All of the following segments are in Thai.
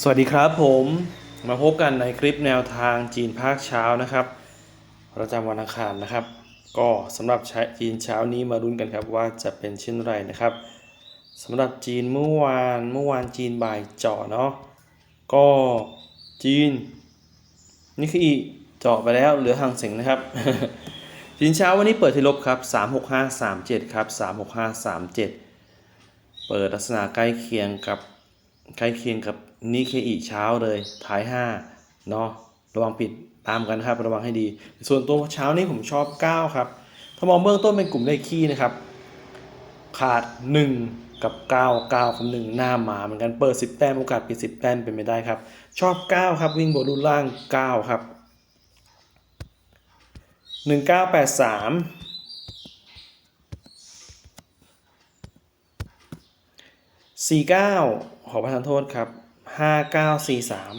สวัสดีครับผมมาพบกันในคลิปแนวทางจีนภาคเช้านะครับประจำวันอังคารนะครับ ก็สำหรับใช้จีนเช้านี้มาลุ้นกันครับว่าจะเป็นเช่นไรนะครับสำหรับจีนเมื่อวานเมื่อวานจีนบ่ายเจาะเนาะก็จีนนี่คืออีเจาะไปแล้วเหลือห่างเสียงนะครับ จีนเช้าวันนี้เปิดที่ลบครับ36537ครับ36537 เปิดลักษณะใกล้เคียงกับ ใกล้เคียงกับนิเคอีเช้าเลยท้าย5เนาะระวังปิดตามกันครับระวังให้ดี ส่วนตัวเช้านี้ผมชอบ 9 ครับถ้ามองเบื้องต้นเป็นกลุ่มเลขคี่นะครับ ขาด 1 กับ 9 9กับ1หน้าหมาเหมือนกันเปิด 10 แต้มโอกาสปิด 10 แต้มเป็นไปได้ครับ ชอบ 9 ครับ วิ่งบนรูล่าง 9 ครับ 1983สี่เก้า ขอประทานโทษครับห้าเก้าสี่สาม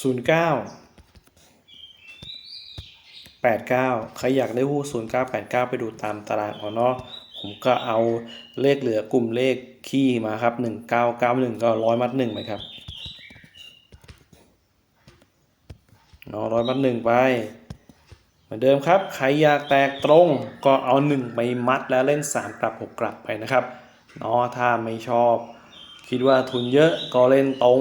ศูนย์เก้าแปดเก้าใครอยากได้หู้ศูนย์เก้าแปดเก้าไปดูตามตารางเอาเนาะผมก็เอาเลขเหลือกลุ่มเลขขี้มาครับหนึ่งเก้าเก้าหนึ่งก็ร้อยมัดหนึ่งไหมครับเนาะร้อยมัดหนึ่งไป เหมือนเดิมครับ ใครอยากแตกตรงก็เอา 1 ไปมัดแล้วเล่น 3 กลับ 6 กลับไปนะครับเนาะถ้าไม่ชอบ คิดว่าทุนเยอะก็เล่นตรง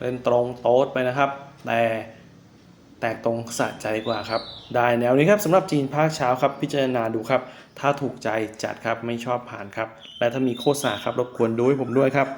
เล่นตรงโต๊ดไปนะครับ แต่แตกตรงสะใจกว่าครับ ได้แนวนี้ครับสำหรับจีนภาคเช้าครับ พิจารณาดูครับ ถ้าถูกใจจัดครับไม่ชอบผ่านครับ และถ้ามีโฆษณาครับรบกวนดูให้ผมด้วยครับ